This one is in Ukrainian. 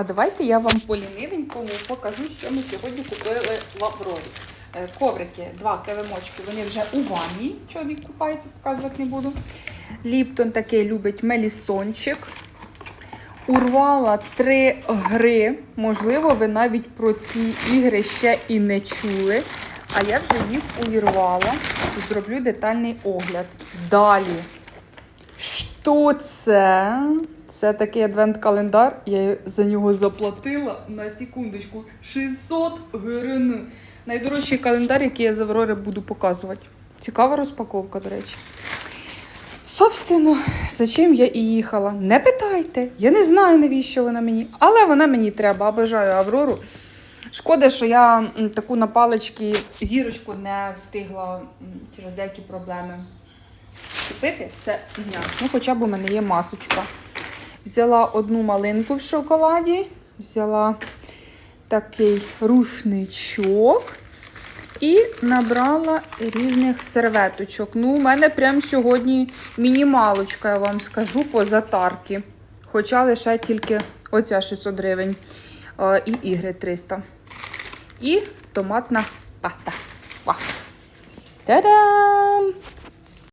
А давайте я вам по лінивенькому покажу, що ми сьогодні купили в Аврорі. Е, Коврики, два килимочки, вони вже у ванні. Чоловік купається, показувати не буду. Ліптон такий любить мелісончик. Урвала три гри. Можливо, ви навіть про ці ігри ще і не чули. А я вже їх увірвала. Зроблю детальний огляд. Далі. Що це? Це такий адвент-календар. Я за нього заплатила на секундочку 600 гривень. Найдорожчий календар, який я з Аврори буду показувати. Цікава розпаковка, до речі. Собственно, за чим я і їхала? Не питайте. Я не знаю, навіщо вона мені, але вона мені треба. Обожаю Аврору. Шкода, що я таку на палички зірочку не встигла через деякі проблеми купити. Це фігня. Ну, хоча б у мене є масочка. Взяла одну малинку в шоколаді, взяла такий рушничок і набрала різних серветочок. Ну, у мене прям сьогодні мінімалочка, я вам скажу, по затарки. Хоча лише тільки оця 600 гривень е, і ігри 300. І томатна паста. Вау! Та-дам!